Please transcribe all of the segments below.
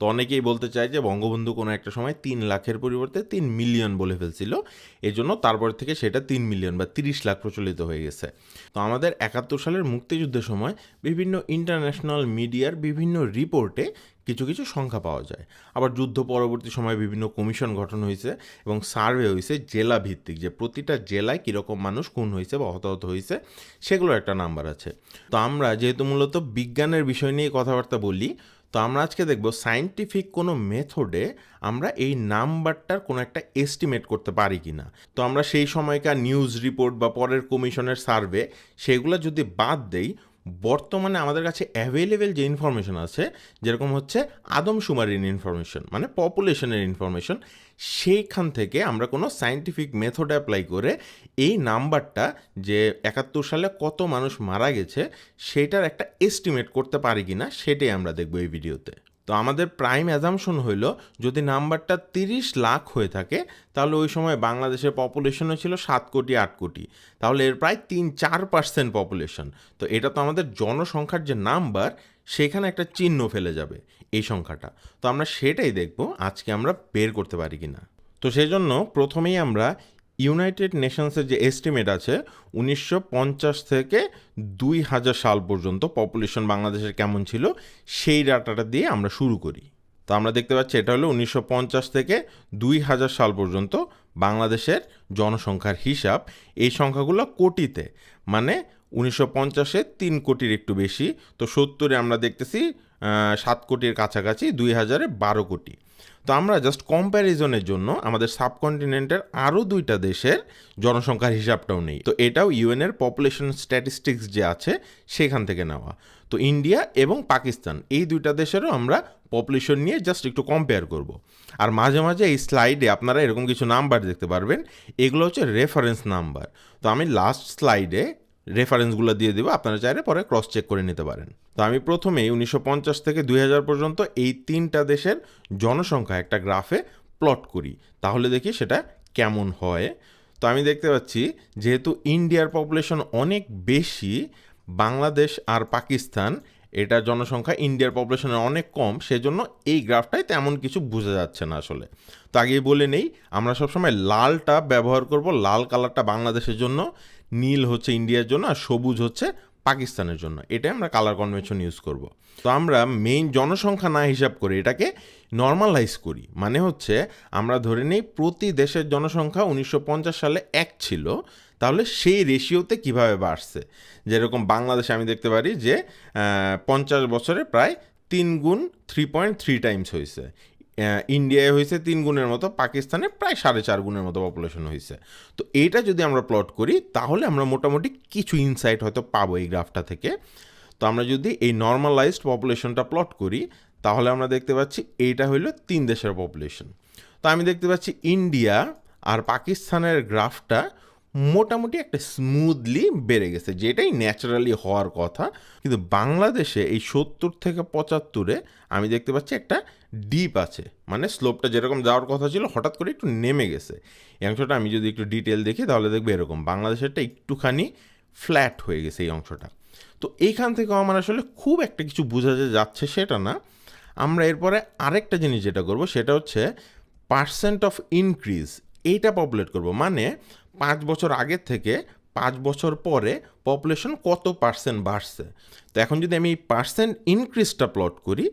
তো অনেকেই বলতে চায় যে বঙ্গবন্ধু কোনো একটা সময় তিন লাখের পরিবর্তে তিন মিলিয়ন বলে ফেলছিল। এই জন্য তারপর থেকে সেটা তিন মিলিয়ন বা তিরিশ লাখ প্রচলিত হয়ে গেছে। তো আমাদের একাত্তর সালের মুক্তিযুদ্ধের সময় বিভিন্ন ইন্টারন্যাশনাল মিডিয়ার বিভিন্ন রিপোর্টে কিছু কিছু সংখ্যা পাওয়া যায়। আবার যুদ্ধ পরবর্তী সময়ে বিভিন্ন কমিশন গঠন হয়েছে এবং সার্ভে হয়েছে জেলা ভিত্তিক যে প্রতিটা জেলায় কীরকম মানুষ খুন হয়েছে বা হতাহত হয়েছে, সেগুলোর একটা নাম্বার আছে। তো আমরা যেহেতু মূলত বিজ্ঞানের বিষয় নিয়ে কথাবার্তা বলি তো আমরা আজকে দেখব সায়েন্টিফিক কোনো মেথডে আমরা এই নাম্বারটার কোনো একটা এস্টিমেট করতে পারি কি না তো আমরা সেই সময়কার নিউজ রিপোর্ট বা পরের কমিশনের সার্ভে সেগুলো যদি বাদ দেই বর্তমানে আমাদের কাছে অ্যাভেলেবেল যে ইনফরমেশন আছে, যেরকম হচ্ছে আদমশুমারির ইনফরমেশন মানে পপুলেশনের ইনফরমেশন সেইখান থেকে আমরা কোনো সায়েন্টিফিক মেথড অ্যাপ্লাই করে এই নাম্বারটা যে একাত্তর সালে কত মানুষ মারা গেছে, সেটার একটা এস্টিমেট করতে পারি কি না সেটাই আমরা দেখব এই ভিডিওতে তো আমাদের প্রাইম অ্যাজামশন হইল, যদি নাম্বারটা তিরিশ লাখ হয়ে থাকে, তাহলে ওই সময় বাংলাদেশের পপুলেশনও ছিল সাত কোটি, আট কোটি। তাহলে এর প্রায় তিন, চার পার্সেন্ট পপুলেশন তো এটা তো আমাদের জনসংখ্যার যে নাম্বার সেখানে একটা চিহ্ন ফেলে যাবে এই সংখ্যাটা। তো আমরা সেটাই দেখব, আজকে আমরা বের করতে পারি কি না তো সেই জন্য প্রথমেই আমরা ইউনাইটেড নেশনসের যে এস্টিমেট আছে, উনিশশো পঞ্চাশ থেকে দুই হাজার সাল পর্যন্ত পপুলেশন বাংলাদেশের কেমন ছিল, সেই ডাটাটা দিয়ে আমরা শুরু করি। তো আমরা দেখতে পাচ্ছি এটা হলো উনিশশো পঞ্চাশ থেকে দুই হাজার সাল পর্যন্ত বাংলাদেশের জনসংখ্যার হিসাব। এই সংখ্যাগুলো কোটিতে মানে উনিশশো পঞ্চাশে তিন কোটির একটু বেশি, তো সত্তরে আমরা দেখতেছি সাত কোটির কাছাকাছি, দুই হাজারে বারো কোটি। তো আমরা জাস্ট কম্প্যারিজনের জন্য আমাদের সাবকন্টিনেন্টের আরও দুইটা দেশের জনসংখ্যার হিসাবটাও নেই। তো এটাও ইউএনের পপুলেশন স্ট্যাটিস্টিক্স যে আছে, সেখান থেকে নেওয়া। তো ইন্ডিয়া এবং পাকিস্তান এই দুইটা দেশেরও আমরা পপুলেশন নিয়ে জাস্ট একটু কম্পেয়ার করব। আর মাঝে মাঝে এই স্লাইডে আপনারা এরকম কিছু নাম্বার দেখতে পারবেন, এগুলো হচ্ছে রেফারেন্স নাম্বার তো আমি লাস্ট স্লাইডে রেফারেন্সগুলো দিয়ে দেবো, আপনারা চাইলে পরে ক্রস চেক করে নিতে পারেন। তো আমি প্রথমেই উনিশশো পঞ্চাশ থেকে দুই হাজার পর্যন্ত এই তিনটা দেশের জনসংখ্যা একটা গ্রাফে প্লট করি। তাহলে দেখি সেটা কেমন হয়। তো আমি দেখতে পাচ্ছি, যেহেতু ইন্ডিয়ার পপুলেশন অনেক বেশি, বাংলাদেশ আর পাকিস্তান এটা জনসংখ্যা ইন্ডিয়ার পপুলেশনের অনেক কম, সেজন্য এই গ্রাফটায় তেমন কিছু বোঝা যাচ্ছে না আসলে। তো আগে বলে নেই, আমরা সবসময় লালটা ব্যবহার করব, লাল কালারটা বাংলাদেশের জন্য, নীল হচ্ছে ইন্ডিয়ার জন্য, আর সবুজ হচ্ছে পাকিস্তানের জন্য। এটাই আমরা কালার কনভেনশন ইউজ করব। তো আমরা মেইন জনসংখ্যা না হিসাব করে এটাকে নর্মালাইজ করি। মানে হচ্ছে, আমরা ধরে নিই প্রতি দেশের জনসংখ্যা উনিশশো পঞ্চাশ সালে এক ছিল। তাহলে সেই রেশিওতে কীভাবে বাড়ছে? যেরকম বাংলাদেশে আমি দেখতে পারি যে পঞ্চাশ বছরে প্রায় তিন গুণ থ্রি পয়েন্ট থ্রি টাইমস হয়েছে। ইন্ডিয়ায় হয়েছে তিন গুণের মতো পাকিস্তানে প্রায় সাড়ে চার গুণের মতো পপুলেশন হয়েছে। তো এইটা যদি আমরা প্লট করি, তাহলে আমরা মোটামুটি কিছু ইনসাইট হয়তো পাবো এই গ্রাফটা থেকে। তো আমরা যদি এই নর্মালাইজড পপুলেশনটা প্লট করি, তাহলে আমরা দেখতে পাচ্ছি এইটা হইল তিন দেশের পপুলেশন তো আমি দেখতে পাচ্ছি ইন্ডিয়া আর পাকিস্তানের গ্রাফটা মোটামুটি একটা স্মুথলি বেড়ে গেছে, যেটাই ন্যাচারালি হওয়ার কথা। কিন্তু বাংলাদেশে এই সত্তর থেকে পঁচাত্তরে আমি দেখতে পাচ্ছি একটা ডিপ আছে। মানে স্লোপটা যেরকম যাওয়ার কথা ছিল, হঠাৎ করে একটু নেমে গেছে। এই অংশটা আমি যদি একটু ডিটেল দেখি, তাহলে দেখব এরকম। বাংলাদেশেরটা একটুখানি ফ্ল্যাট হয়ে গেছে এই অংশটা। তো এইখান থেকেও আমার আসলে খুব একটা কিছু বোঝা যে যাচ্ছে সেটা না। আমরা এরপরে আরেকটা জিনিস যেটা করব, সেটা হচ্ছে পার্সেন্ট অফ ইনক্রিজ এইটা পপুলেট করব। মানে পাঁচ বছর আগের থেকে পাঁচ বছর পরে পপুলেশন কত পার্সেন্ট বাড়ছে? তো এখন যদি আমি পার্সেন্ট ইনক্রিজটা প্লট করি,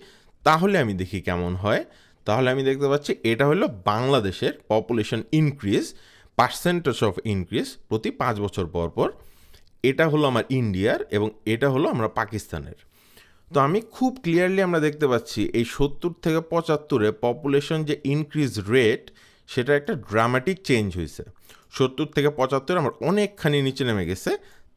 তাহলে আমি দেখি কেমন হয়। তাহলে আমি দেখতে পাচ্ছি এটা হলো বাংলাদেশের population increase percentage of increase প্রতি পাঁচ বছর পর পর। এটা হলো আমার ইন্ডিয়ার এবং এটা হলো আমরা পাকিস্তানের। তো আমি খুব ক্লিয়ারলি আমরা দেখতে পাচ্ছি এই সত্তর থেকে পঁচাত্তরে পপুলেশন যে ইনক্রিজ রেট সেটা একটা ড্রামাটিক চেঞ্জ হয়েছে। সত্তর থেকে পঁচাত্তর আমার অনেকখানি নিচে নেমে গেছে।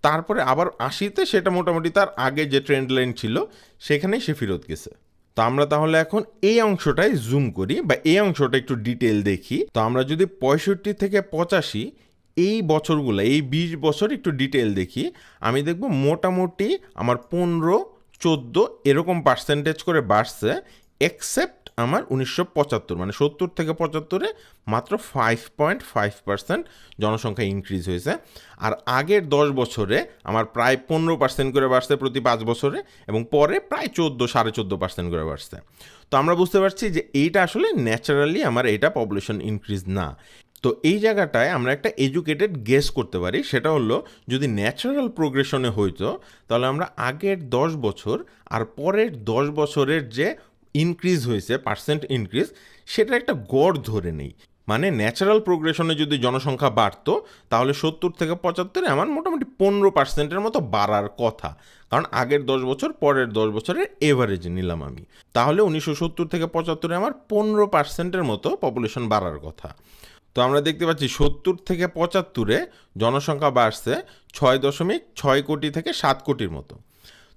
তারপরে আবার আশিতে সেটা মোটামুটি তার আগে যে ট্রেন্ড লাইন ছিল সেখানেই সে ফেরত গেছে। তো আমরা তাহলে এখন এই অংশটায় জুম করি বা এই অংশটা একটু ডিটেল দেখি। তো আমরা যদি পঁয়ষট্টি থেকে পঁচাশি, এই বছরগুলো, এই বিশ বছর একটু ডিটেল দেখি, আমি দেখব মোটামুটি আমার পনেরো, চোদ্দ এরকম পার্সেন্টেজ করে বাড়ছে এক্সেপ্ট আমার উনিশশো পঁচাত্তর মানে সত্তর থেকে পঁচাত্তরে মাত্র ফাইভ পয়েন্ট ফাইভ পার্সেন্ট জনসংখ্যা ইনক্রিজ হয়েছে। আর আগের দশ বছরে আমার প্রায় পনেরো পার্সেন্ট করে বাড়ছে প্রতি পাঁচ বছরে এবং পরে প্রায় চোদ্দ, সাড়ে চোদ্দ পার্সেন্ট করে বাড়ছে। তো আমরা বুঝতে পারছি যে এইটা আসলে ন্যাচারালি আমার এটা পপুলেশন ইনক্রিজ না। তো এই জায়গাটায় আমরা একটা এডুকেটেড গেস করতে পারি, সেটা হলো যদি ন্যাচারাল প্রোগ্রেশনে হইতো, তাহলে আমরা আগের দশ বছর আর পরের দশ বছরের যে ইনক্রিজ হয়েছে পার্সেন্ট ইনক্রিজ সেটা একটা গড় ধরে নেই। মানে ন্যাচারাল প্রোগ্রেশনে যদি জনসংখ্যা বাড়তো, তাহলে সত্তর থেকে পঁচাত্তরে আমার মোটামুটি পনেরো পার্সেন্টের মতো বাড়ার কথা। কারণ আগের দশ বছর, পরের দশ বছরের এভারেজ নিলাম আমি। তাহলে উনিশশো সত্তর থেকে পঁচাত্তরে আমার পনেরো পার্সেন্টের মতো পপুলেশন বাড়ার কথা। তো আমরা দেখতে পাচ্ছি সত্তর থেকে পঁচাত্তরে জনসংখ্যা বাড়ছে ছয় দশমিক ছয় কোটি থেকে সাত কোটির মতো।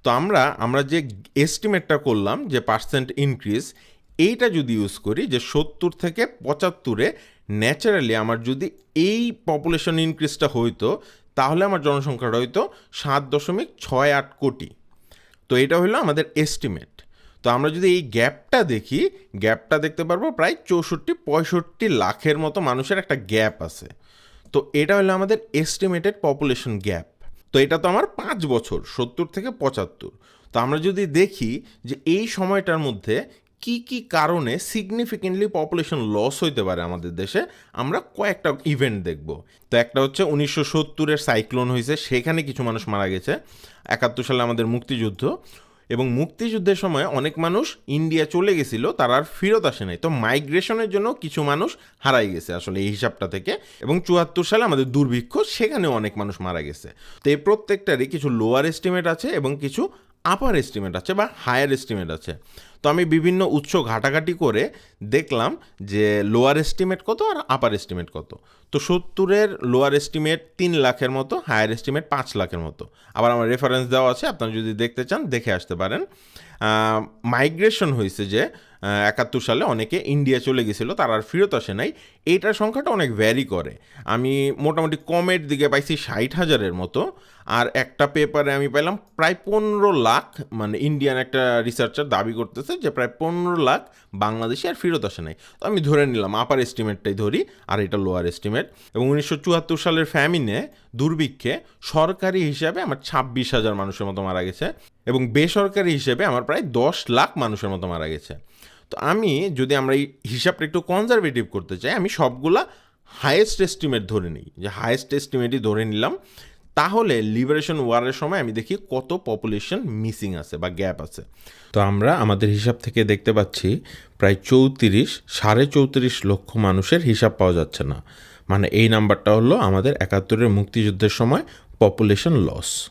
তো আমরা আমরা যে এস্টিমেটটা করলাম যে পার্সেন্ট ইনক্রিজ এইটা যদি ইউজ করি যে সত্তর থেকে পঁচাত্তরে ন্যাচারালি আমার যদি এই পপুলেশন ইনক্রিজটা হইতো, তাহলে আমার জনসংখ্যাটা হইতো সাত দশমিক ছয় আট কোটি। তো এটা হলো আমাদের এস্টিমেট তো আমরা যদি এই গ্যাপটা দেখি গ্যাপটা দেখতে পারব প্রায় চৌষট্টি, পঁয়ষট্টি লাখের মতো মানুষের একটা গ্যাপ আছে। তো এটা হলো আমাদের এস্টিমেটেড পপুলেশন গ্যাপ তো এটা তো আমার পাঁচ বছর, সত্তর থেকে পঁচাত্তর। তো আমরা যদি দেখি যে এই সময়টার মধ্যে কি কি কারণে সিগনিফিকেন্টলি পপুলেশন লস হইতে পারে আমাদের দেশে, আমরা কয়েকটা ইভেন্ট দেখব। তো একটা হচ্ছে উনিশশো সত্তরের সাইক্লোন হয়েছে সেখানে কিছু মানুষ মারা গেছে। একাত্তর সালে আমাদের মুক্তিযুদ্ধ। এবং মুক্তিযুদ্ধের সময় অনেক মানুষ ইন্ডিয়া চলে গেছিল, তারা আর ফেরত আসে নাই। তো মাইগ্রেশনের জন্য কিছু মানুষ হারাই গেছে আসলে এই হিসাবটা থেকে। এবং চুয়াত্তর সালে আমাদের দুর্ভিক্ষ সেখানে অনেক মানুষ মারা গেছে। তো এই প্রত্যেকটারই কিছু লোয়ার এস্টিমেট আছে এবং কিছু আপার এস্টিমেট আছে বা হায়ার এস্টিমেট আছে। তো আমি বিভিন্ন উৎস ঘাটাঘাটি করে দেখলাম যে লোয়ার এস্টিমেট কত আর আপার এস্টিমেট কত। তো সত্তরের লোয়ার এস্টিমেট তিন লাখের মতো হায়ার এস্টিমেট পাঁচ লাখের মতো। আবার আমার রেফারেন্স দেওয়া আছে, আপনারা যদি দেখতে চান, দেখে আসতে পারেন। মাইগ্রেশন হয়েছে যে একাত্তর সালে অনেকে ইন্ডিয়া চলে গেছিল, তারা আর ফেরত আসে নাই। এইটার সংখ্যাটা অনেক ভ্যারি করে। আমি মোটামুটি কমের দিকে পাইছি ষাট হাজারের মতো, আর একটা পেপারে আমি পেলাম প্রায় পনেরো লাখ মানে ইন্ডিয়ান একটা রিসার্চার দাবি করতেছে যে প্রায় পনেরো লাখ বাংলাদেশে আর ফেরত আসে নাই। তো আমি ধরে নিলাম আপার এস্টিমেটটাই ধরি, আর এটা লোয়ার এস্টিমেট এবং উনিশশো চুয়াত্তর সালের ফ্যামিনে দুর্ভিক্ষে সরকারি হিসাবে আমার ছাব্বিশ হাজার মানুষের মতো মারা গেছে এবং বেসরকারি হিসেবে আমার প্রায় দশ লাখ মানুষের মতো মারা গেছে। তো আমি যদি আমরা এই হিসাবটা একটু কনজারভেটিভ করতে চাই, আমি সবগুলা হায়েস্ট এস্টিমেট ধরে নিই। যে হায়েস্ট এস্টিমেটই ধরে নিলাম তাহলে লিবারেশন ওয়ারের সময় আমি দেখি কত পপুলেশন মিসিং আছে বা গ্যাপ আছে। তো আমরা আমাদের হিসাব থেকে দেখতে পাচ্ছি প্রায় চৌত্রিশ, সাড়ে চৌত্রিশ লক্ষ মানুষের হিসাব পাওয়া যাচ্ছে না। মানে এই নাম্বারটা হলো আমাদের একাত্তরের মুক্তিযুদ্ধের সময় পপুলেশন লস